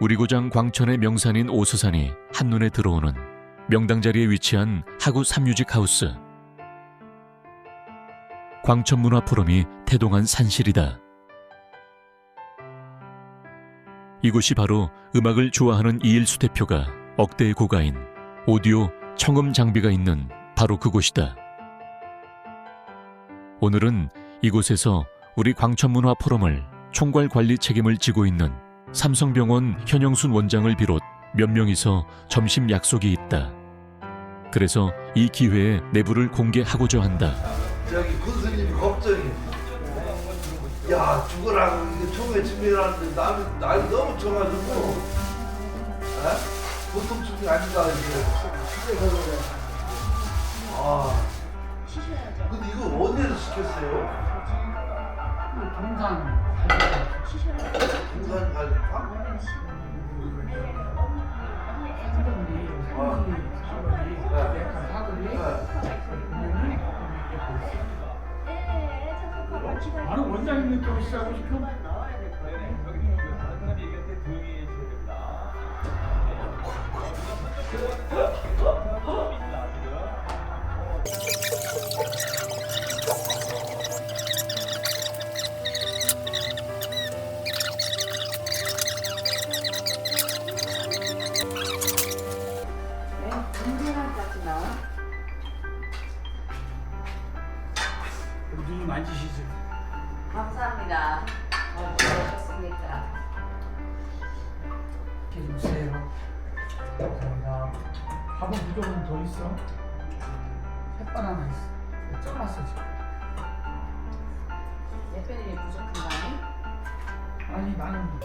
우리 고장 광천의 명산인 오수산이 한눈에 들어오는 명당 자리에 위치한 하구 삼유직 하우스. 광천 문화 포럼이 태동한 산실이다. 이곳이 바로 음악을 좋아하는 이일수 대표가 억대의 고가인 오디오 청음 장비가 있는 바로 그곳이다. 오늘은 이곳에서 우리 광천문화 포럼을 총괄 관리 책임을 지고 있는 삼성병원 현영순 원장을 비롯 몇 명이서 점심 약속이 있다. 그래서 이 기회에 내부를 공개하고자 한다. 저기 군수님이 걱정이. 야 죽으라고 이게 총회 준비하는데 나는 날 너무 쳐가지고. 에? 보통 준비 아니다 이게. 동산 부산 갈비탕? 나는 원장님이 또 시작하고 싶어. 우리 눈이 만지시죠. 감사합니다. 어, 좋습니까? 이렇게 좀 세요. 감사합니다. 밥은 무조건 더 있어. 햇반 하나 있어. 쪄놨어 지금. 대표님이 부족한 거 아니? 아니 나는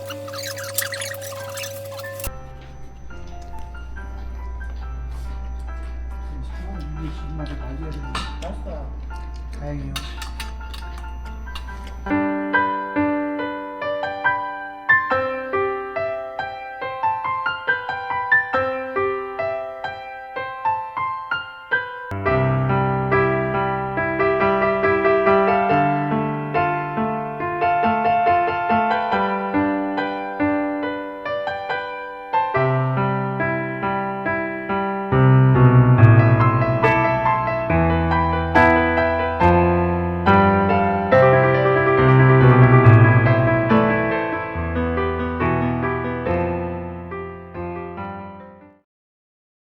괜찮아. 이게 기분마다 가져야 되는 거 다행이에요.